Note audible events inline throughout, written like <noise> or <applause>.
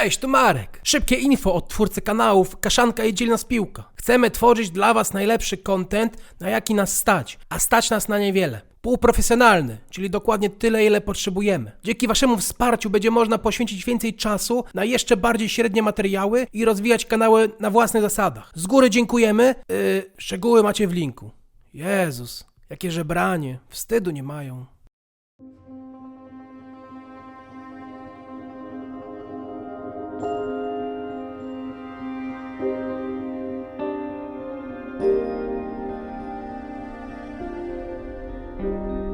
Cześć, tu Marek. Szybkie info od twórcy kanałów Kaszanka i Dzielna Spiłka. Chcemy tworzyć dla Was najlepszy content, na jaki nas stać, a stać nas na niewiele. Półprofesjonalny, czyli dokładnie tyle, ile potrzebujemy. Dzięki Waszemu wsparciu będzie można poświęcić więcej czasu na jeszcze bardziej średnie materiały i rozwijać kanały na własnych zasadach. Z góry dziękujemy. Yy, szczegóły macie w linku. Jezus, jakie żebranie. Wstydu nie mają. you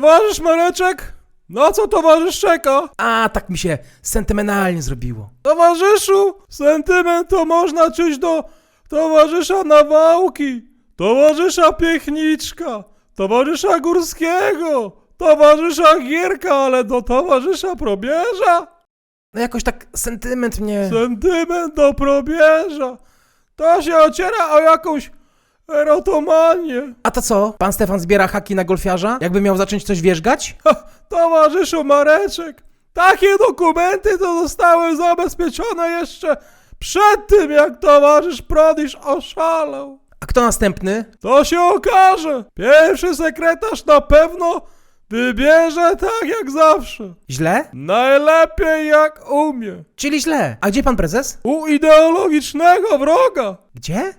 Towarzysz Mareczek? Na co towarzysz czeka? A, tak mi się sentymentalnie zrobiło. Towarzyszu, sentyment to można czuć do towarzysza Nawałki, towarzysza Piechniczka, towarzysza Górskiego, towarzysza Gierka, ale do towarzysza Probierza? No jakoś tak sentyment mnie... Sentyment do Probierza. To się ociera o jakąś erotomanię. A to co? Pan Stefan zbiera haki na golfiarza? Jakby miał zacząć coś wierzgać? Ha, towarzyszu Mareczek, takie dokumenty to zostały zabezpieczone jeszcze przed tym, jak towarzysz Prodisz oszalał. A kto następny? To się okaże. Pierwszy sekretarz na pewno wybierze tak jak zawsze. Źle? Najlepiej jak umie. Czyli źle. A gdzie pan prezes? U ideologicznego wroga. Gdzie?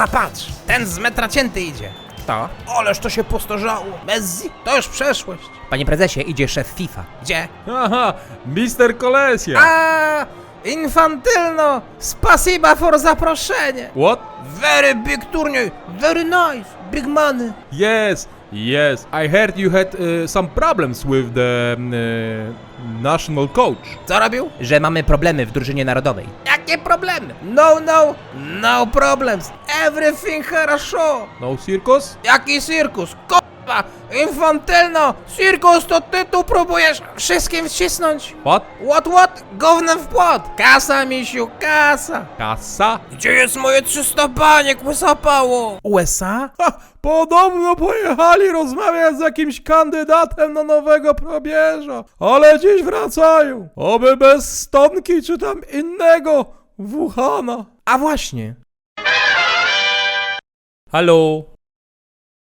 Aha, patrz! Ten z metra cięty idzie. Kto? Oleż to się postarzało. Messi, to już przeszłość. Panie prezesie, idzie szef FIFA. Gdzie? Haha, Mister Kolesia. A, infantylno! Spasiba for zaproszenie! What? Very big turniej, very nice, big money. Yes, yes. I heard you had uh, some problems with the uh, national coach. Co robił? Że mamy problemy w drużynie narodowej Jakie problemy? No, no, no problems. Everything хорошо. No circus? Jaki cirkus? K***a! Infantylno! Cirkus to ty tu próbujesz wszystkim wcisnąć. What? What, what? Gównem w płot. Kasa, misiu, kasa. Kasa? Gdzie jest moje 300 baniek wysapało? USA? Ha, podobno pojechali rozmawiać z jakimś kandydatem na nowego probierza, ale dziś wracają. Oby bez stonki czy tam innego Wuhana. A właśnie. Halo?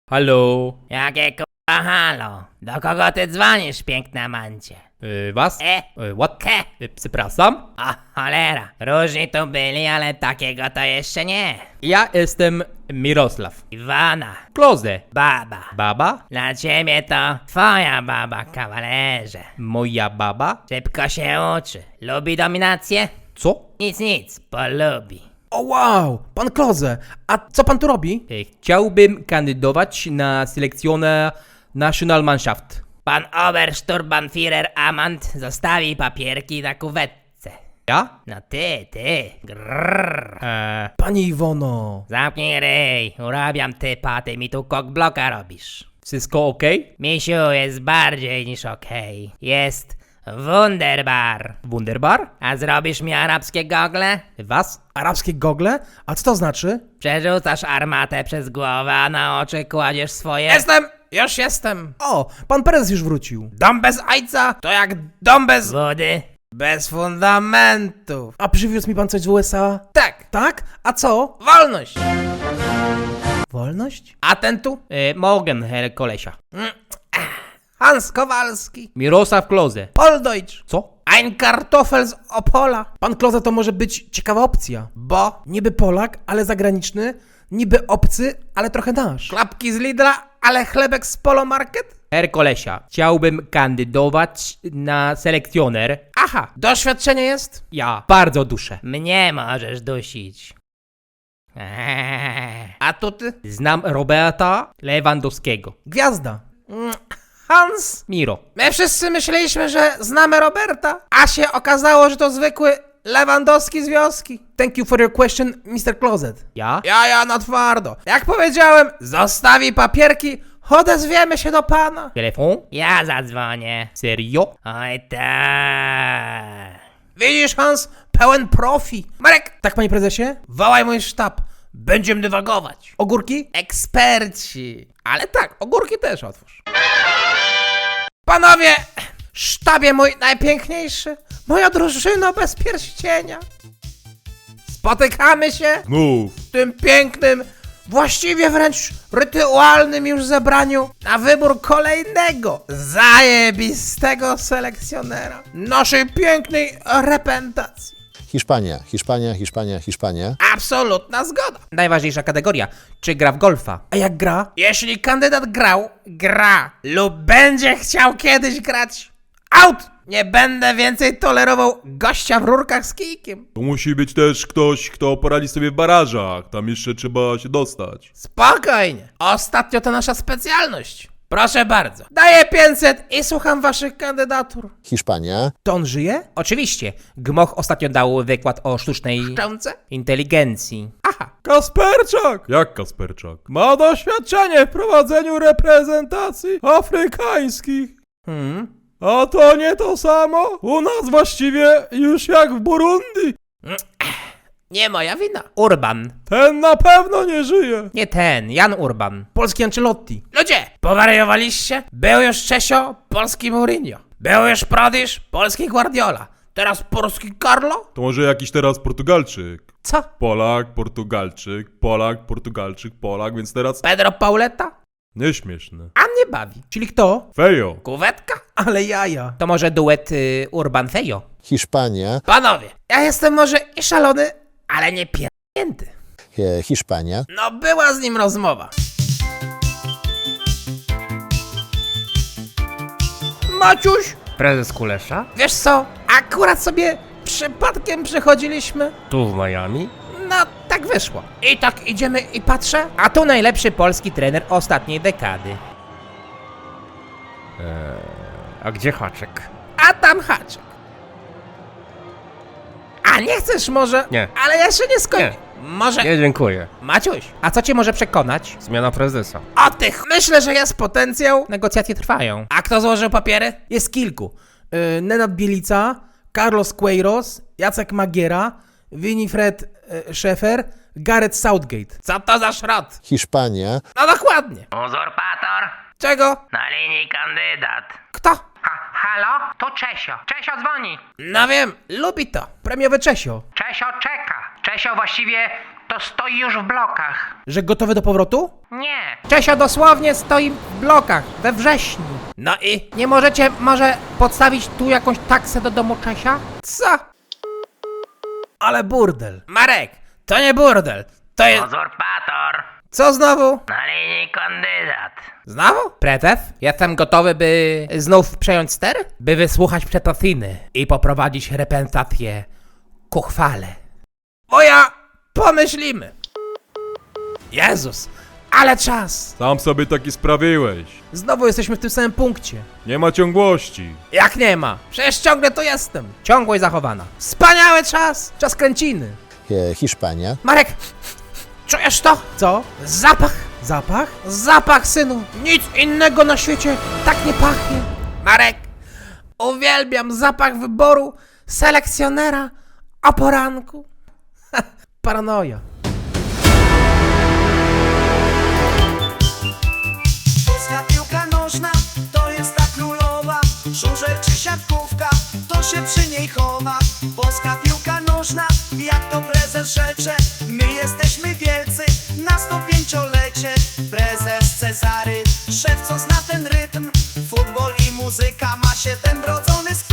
Halo? Jakie k***a halo? Do kogo ty dzwonisz, piękna mancie? Y, was? E? Y, what? Ke? Y, przepraszam? O, cholera. Różni tu byli, ale takiego to jeszcze nie. Ja jestem Mirosław. Iwana. Kloze. Baba. Baba? Dla ciebie to twoja baba, kawalerze. Moja baba? Szybko się uczy. Lubi dominację? Co? Nic, nic, polubi. O wow, pan Kloze, a co pan tu robi? Y, Chciałbym kandydować na selekcjonę Nationalmannschaft. Pan Obersturmbannführer Amant zostawi papierki na kuwetce. Ja? No ty, ty. Grrr. Eee, Pani Iwono. Zamknij ryj, urabiam typa, ty mi tu kokbloka robisz. wszystko ok? Misiu jest bardziej niż okej. Jest wunderbar. Wunderbar? A zrobisz mi arabskie gogle? Was? Arabskie gogle? A co to znaczy? Przerzucasz armatę przez głowę, a na oczy kładziesz swoje... Jestem! Już jestem! O, pan prezes już wrócił. Dom bez ojca to jak dom bez... Wody. bez fundamentów. A przywiózł mi pan coś z USA? Tak. Tak? A co? Wolność! Wolność? A ten tu? E, Morgen, Herr Kolesia. Hans Kowalski. Mirosław Kloze. Poldeutsch. Co? Ein Kartoffel z Opola. Pan Kloza to może być ciekawa opcja. Bo? Niby Polak, ale zagraniczny. Niby obcy, ale trochę nasz. Klapki z Lidla, ale chlebek z Polo Market? Herkolesia, chciałbym kandydować na selekcjoner. Aha, doświadczenie jest? Ja, bardzo duszę. Mnie możesz dusić. Eee. <laughs> A to ty? Znam Roberta Lewandowskiego. Gwiazda. Mm, Hans. Miro. My wszyscy myśleliśmy, że znamy Roberta, a się okazało, że to zwykły Lewandowski z wioski. Thank you for your question, Mr. Closet. Ja? Ja, ja, na twardo. Jak powiedziałem, zostawi papierki, odezwiemy się do pana. Telefon? Ja zadzwonię. Serio? Oj tak. Widzisz, Hans, pełen profi. Marek! Tak, panie prezesie? Wołaj mój sztab. Będziemy dywagować. Ogórki? Eksperci. Ale tak, ogórki też otwórz. Panowie, sztabie mój najpiękniejszy, moja drużyno bez pierścienia. Spotykamy się Znów. w tym pięknym, właściwie wręcz rytualnym już zebraniu na wybór kolejnego zajebistego selekcjonera naszej pięknej reprezentacji. Hiszpania, Hiszpania, Hiszpania, Hiszpania. Absolutna zgoda. Najważniejsza kategoria. Czy gra w golfa? A jak gra? Jeśli kandydat grał, gra lub będzie chciał kiedyś grać, out! Nie będę więcej tolerował gościa w rurkach z kijkiem. To musi być też ktoś, kto poradzi sobie w barażach. Tam jeszcze trzeba się dostać. Spokojnie. Ostatnio to nasza specjalność. Proszę bardzo. Daję 500 i słucham waszych kandydatur. Hiszpania, To on żyje? Oczywiście. Gmoch ostatnio dał wykład o sztucznej inteligencji. Aha. Kasperczak! Jak Kasperczak? Ma doświadczenie w prowadzeniu reprezentacji afrykańskich. Hmm. A to nie to samo? U nas właściwie już jak w Burundi. Nie moja wina. Urban. Ten na pewno nie żyje. Nie ten, Jan Urban. Polski Ancelotti. Ludzie, powariowaliście? Był już Czesio, polski Mourinho. Był już Prodisz, polski Guardiola. Teraz polski Carlo? To może jakiś teraz Portugalczyk. Co? Polak, Portugalczyk, Polak, Portugalczyk, Polak, więc teraz Pedro Pauleta? nieśmieszne. A nie bawi. Czyli kto? Fejo. Kuwetka? Ale jaja. To może duet y, Urban Fejo? Hiszpania, Panowie, ja jestem może i szalony, ale nie pierdnięty. e, Hiszpania, No była z nim rozmowa. Maciuś, Prezes Kulesza? wiesz co, akurat sobie przypadkiem przechodziliśmy. Tu w Miami? No, tak wyszło. I tak idziemy i patrzę, A tu najlepszy polski trener ostatniej dekady. A gdzie haczek? a tam haczyk. A nie chcesz może? Nie. Ale jeszcze nie skończę. Może... Nie, dziękuję. Maciuś, A co cię może przekonać? Zmiana prezesa. o tych myślę, że jest potencjał. Negocjacje trwają. A kto złożył papiery? Jest kilku. Yy, Nenad Bielica, Carlos Queiroz, Jacek Magiera, Winifred yy, Schaeffer, Gareth Southgate. Co to za szrot? Hiszpania, No dokładnie. Uzurpator, Czego? na linii kandydat. Kto? Ha, halo? To Czesio. Czesio dzwoni. No wiem, lubi to. Premiowy Czesio. Czesio czeka. Czesio właściwie to stoi już w blokach. Że gotowy do powrotu? Nie. Czesio dosłownie stoi w blokach we wrześniu. No i? Nie możecie może podstawić tu jakąś taksę do domu Czesia? Co? Ale burdel. Marek, to nie burdel. To jest... Uzurpator, Co znowu? na linii kandydat. Znowu? Pretew? Jestem gotowy, by znów przejąć ster? By wysłuchać przetociny i poprowadzić reprezentację ku chwale. Bo ja pomyślimy. Jezus, ale czas. Sam sobie taki sprawiłeś. Znowu jesteśmy w tym samym punkcie. Nie ma ciągłości. Jak nie ma? Przecież ciągle tu jestem. Ciągłość zachowana. Wspaniały czas! Czas kręciny. e, Hiszpania, Marek, czujesz to? Co? Zapach. Zapach? Zapach, synu. Nic innego na świecie tak nie pachnie. Marek, uwielbiam zapach wyboru selekcjonera o poranku. <laughs> Paranoja. Polska piłka nożna to jest ta królowa Żużel czy siatkówka się przy niej chowa. Polska piłka nożna, jak to prezes rzecze. My jesteśmy wielcy na 105-lecie Prezes Cezary, szef co zna ten rytm. Futbol i muzyka ma się ten brodzony skrót